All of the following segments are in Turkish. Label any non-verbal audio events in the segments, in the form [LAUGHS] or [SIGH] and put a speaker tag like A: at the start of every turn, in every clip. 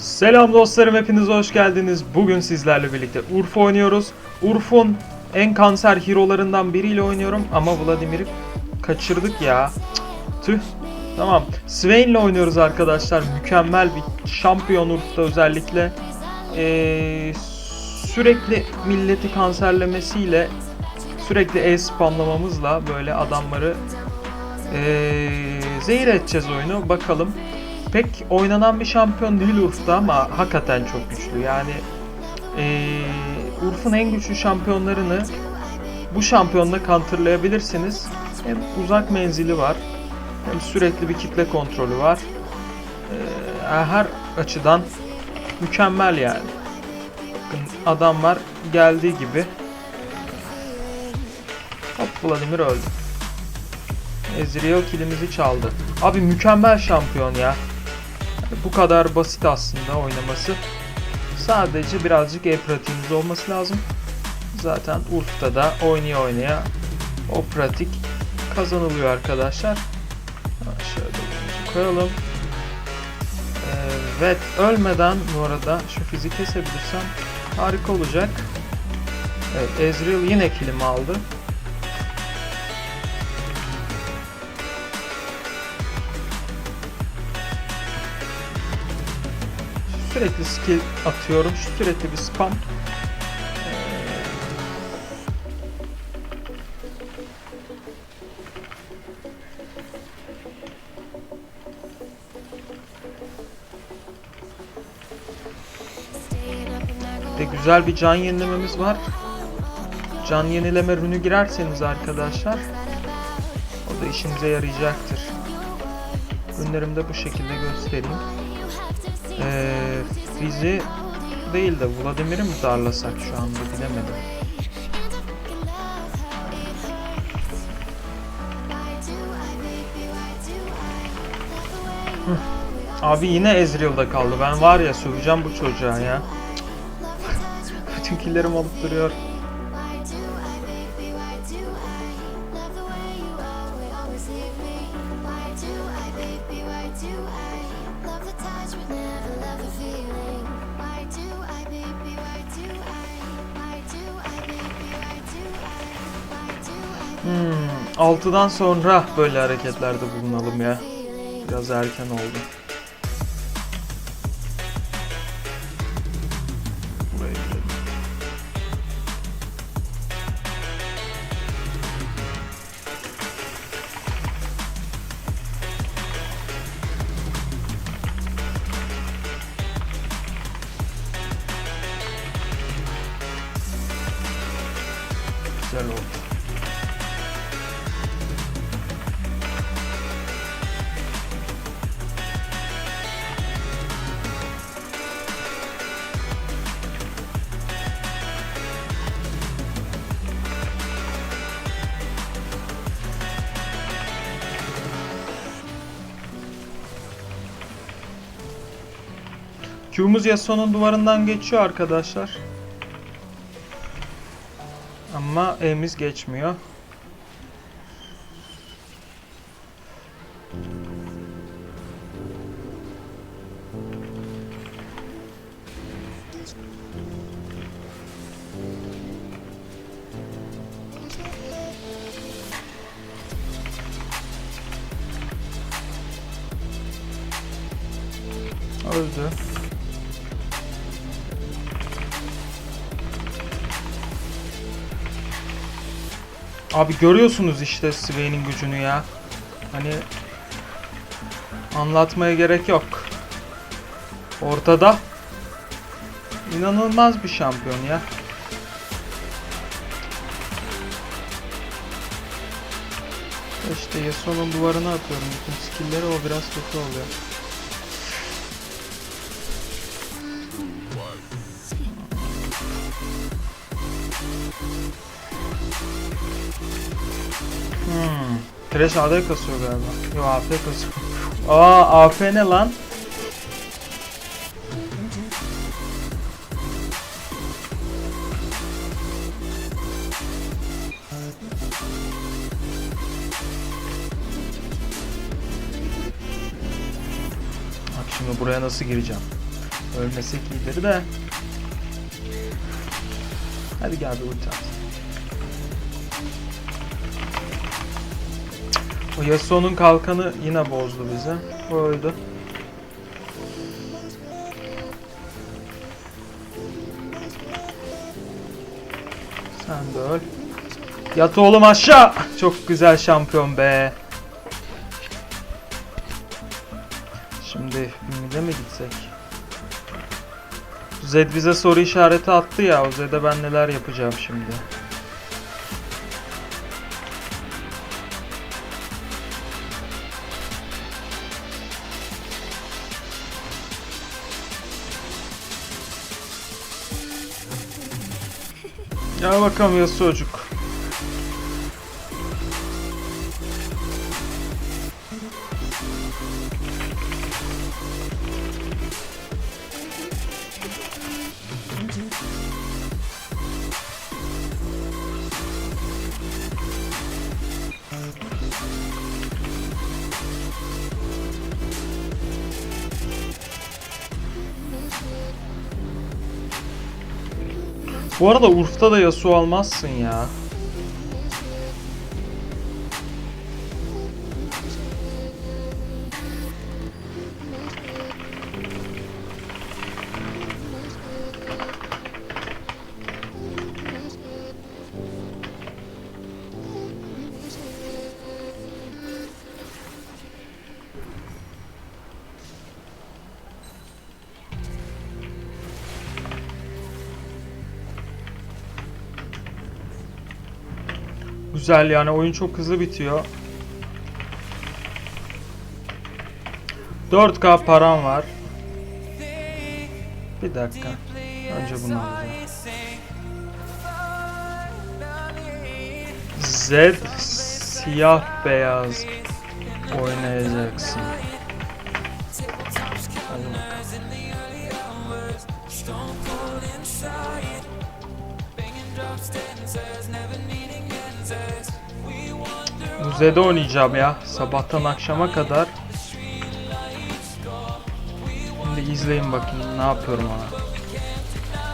A: Selam dostlarım hepiniz hoş geldiniz. Bugün sizlerle birlikte Urf oynuyoruz. Urf'un en kanser hero'larından biriyle oynuyorum ama Vladimir'i kaçırdık ya. Tüh. Tamam. Swain'le oynuyoruz arkadaşlar. Mükemmel bir şampiyon Urf'ta özellikle. Ee, sürekli milleti kanserlemesiyle sürekli E spamlamamızla böyle adamları ee, zehir edeceğiz oyunu. Bakalım. Pek oynanan bir şampiyon değil Urf'ta ama hakikaten çok güçlü. Yani ee, Urf'un en güçlü şampiyonlarını bu şampiyonla counterlayabilirsiniz. Hem uzak menzili var hem sürekli bir kitle kontrolü var. Ee, her açıdan mükemmel yani. Bakın adamlar geldiği gibi Hop Vladimir öldü. Ezreal kilimizi çaldı. Abi mükemmel şampiyon ya. Bu kadar basit aslında oynaması. Sadece birazcık e pratiğimiz olması lazım. Zaten Urf'ta da oynaya oynaya o pratik kazanılıyor arkadaşlar. Şöyle koyalım. Evet ölmeden bu arada şu fizik kesebilirsem harika olacak. Evet Ezreal yine kilimi aldı. Sürekli skill atıyorum. Sürekli bir spam. De güzel bir can yenilememiz var. Can yenileme rünü girerseniz arkadaşlar o da işimize yarayacaktır. Rünlerimi de bu şekilde göstereyim. Ee, bizi değil de Vladimir'i mi darlasak şu anda bilemedim. Abi yine Ezreal'da kaldı. Ben var ya söveceğim bu çocuğa ya. Bütün killerim alıp duruyor. Hmm, 6'dan sonra böyle hareketlerde bulunalım ya. Biraz erken oldu. Güzel oldu. Q'muz Yasuo'nun duvarından geçiyor arkadaşlar. Ama E'miz geçmiyor. Öldü. Abi görüyorsunuz işte Swain'in gücünü ya. Hani anlatmaya gerek yok. Ortada inanılmaz bir şampiyon ya. İşte Yasuo'nun duvarına atıyorum bütün skill'leri o biraz kötü oluyor. Thresh AD kasıyor galiba. Yo AP kasıyor. Aa AP ne lan? Bak şimdi buraya nasıl gireceğim? Ölmesek iyidir de. Hadi gel bir ulti. O Yasuo'nun kalkanı yine bozdu bizi. O öldü. Sen de öl. Yat oğlum aşağı. Çok güzel şampiyon be. Şimdi mid'e mi gitsek? Zed bize soru işareti attı ya. O Zed'e ben neler yapacağım şimdi. Gel bakalım Yasuo'cuk. Bu arada Urf'ta da Yasuo almazsın ya. Güzel yani oyun çok hızlı bitiyor. 4K param var. Bir dakika. Önce bunu alacağım. Z siyah beyaz oynayacaksın. Hadi bakalım. Z'de oynayacağım ya. Sabahtan akşama kadar. Şimdi izleyin bakayım ne yapıyorum ona.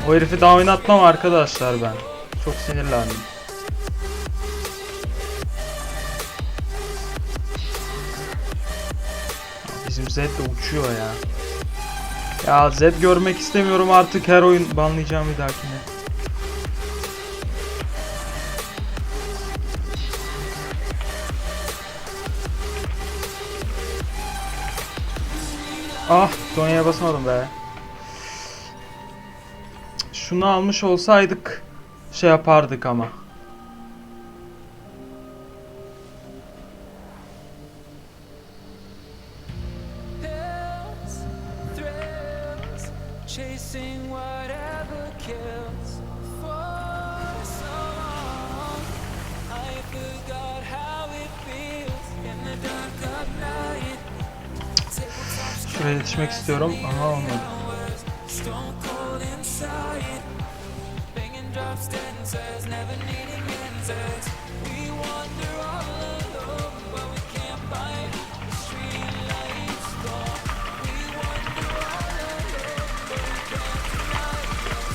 A: O herifi daha oynatmam arkadaşlar ben. Çok sinirlendim. Bizim Z de uçuyor ya. Ya Z görmek istemiyorum artık her oyun banlayacağım bir dahakine. Ah Tonya'ya basamadım be. Şunu almış olsaydık şey yapardık ama.
B: We can't deny the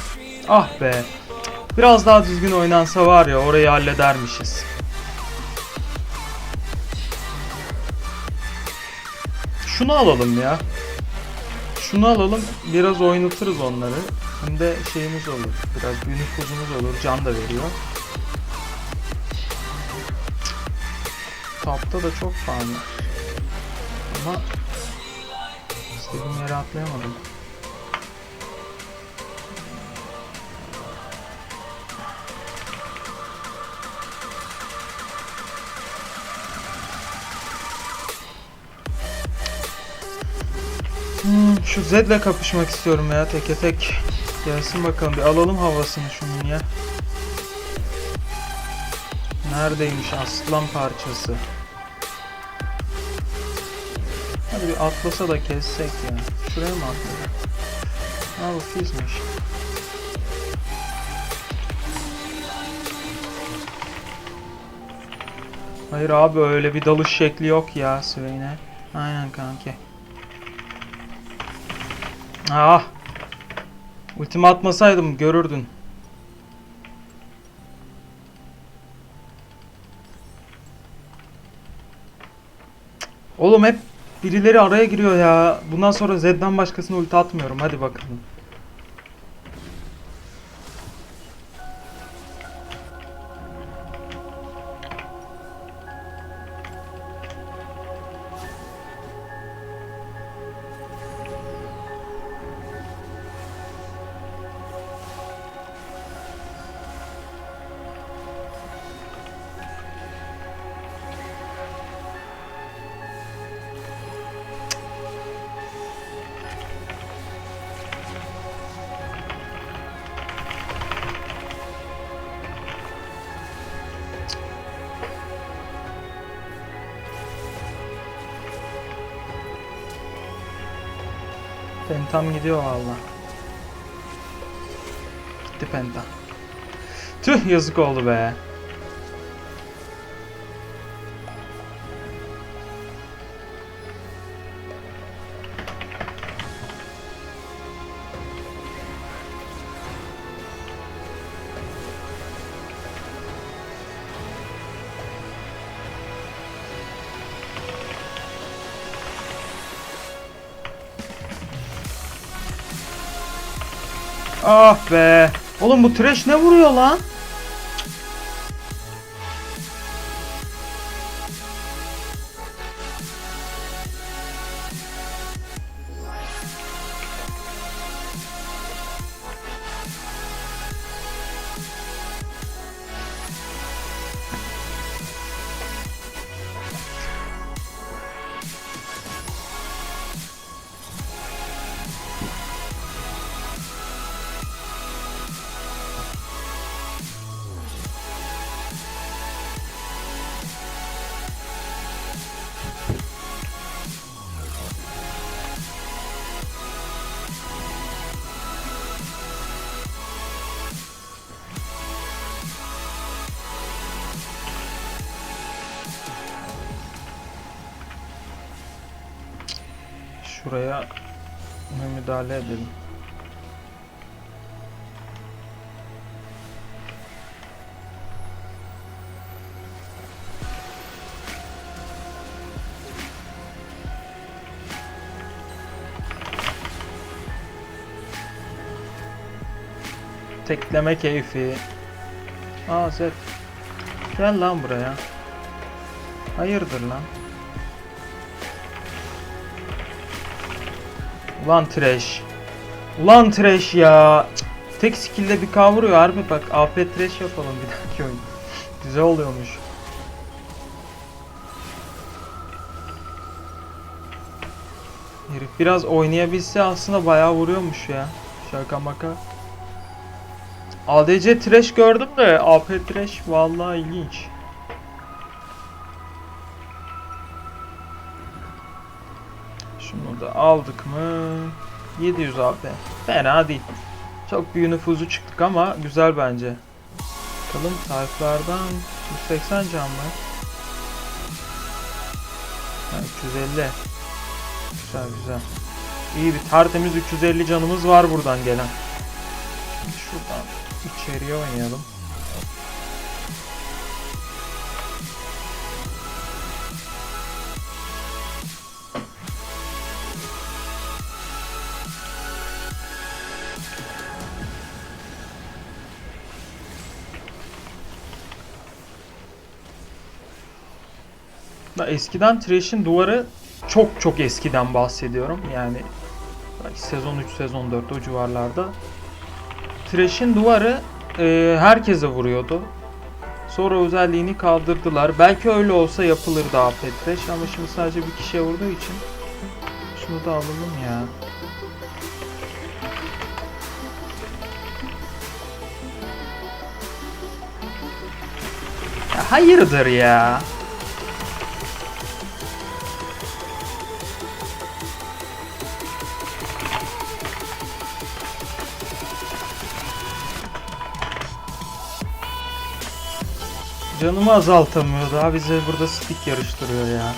B: street
A: Ah be. Biraz daha düzgün oynansa var ya orayı halledermişiz. Şunu alalım ya. Şunu alalım. Biraz oynatırız onları. Hem de şeyimiz olur. Biraz bir nüfuzumuz olur. Can da veriyor. Tapta da çok fan var. Ama istediğim yere atlayamadım. Hmm, şu Zed'le kapışmak istiyorum ya teke tek. Gelsin bakalım bir alalım havasını şunun ya. Neredeymiş aslan parçası? Hadi bir atlasa da kessek ya. Şuraya mı atladı? Ha bu Fizz'miş. Hayır abi öyle bir dalış şekli yok ya Swain'e. Aynen kanki. Ah Ultimi atmasaydım görürdün. Oğlum hep birileri araya giriyor ya. Bundan sonra Z'den başkasına ulti atmıyorum. Hadi bakalım. Pentam gidiyor valla. Gitti Penta. Tüh yazık oldu be. Ah be. Oğlum bu trash ne vuruyor lan? Şuraya bir müdahale edelim. Tekleme keyfi. Aa Zed. Gel lan buraya. Hayırdır lan? Ulan trash. Ulan trash ya. Tek skill'de bir K vuruyor harbi bak AP trash yapalım bir dahaki oyun. [LAUGHS] Güzel oluyormuş. Herif biraz oynayabilse aslında bayağı vuruyormuş ya. Şaka maka. ADC trash gördüm de AP trash vallahi ilginç. Da aldık mı? 700 AP. Fena değil. Çok büyük nüfuzu çıktık ama güzel bence. Bakalım tayflardan 180 can mı? Ha, 350. Güzel güzel. İyi bir tertemiz 350 canımız var buradan gelen. Şuradan içeriye oynayalım. Da eskiden Thrash'in duvarı çok çok eskiden bahsediyorum. Yani sezon 3, sezon 4 o civarlarda. Thrash'in duvarı e, herkese vuruyordu. Sonra özelliğini kaldırdılar. Belki öyle olsa yapılırdı AP Thrash ama şimdi sadece bir kişiye vurduğu için şunu da alalım ya hayırdır ya? Canımı azaltamıyor. Daha bize burada stick yarıştırıyor ya.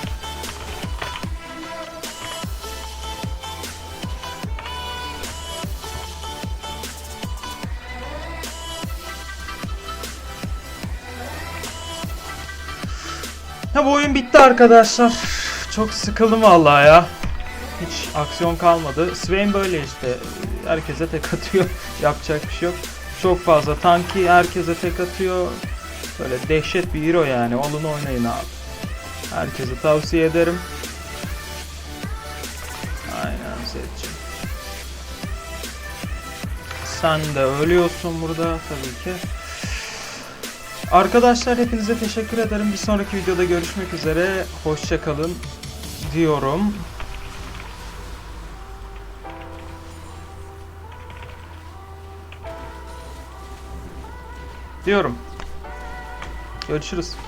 A: Ya bu oyun bitti arkadaşlar. Çok sıkıldım vallahi ya. Hiç aksiyon kalmadı. Swain böyle işte. Herkese tek atıyor. [LAUGHS] Yapacak bir şey yok. Çok fazla tanki herkese tek atıyor. Böyle dehşet bir hero yani. Olun oynayın abi. Herkese tavsiye ederim. Aynen Zed'ciğim. Sen de ölüyorsun burada tabii ki. Arkadaşlar hepinize teşekkür ederim. Bir sonraki videoda görüşmek üzere. Hoşçakalın diyorum. Diyorum. Görüşürüz.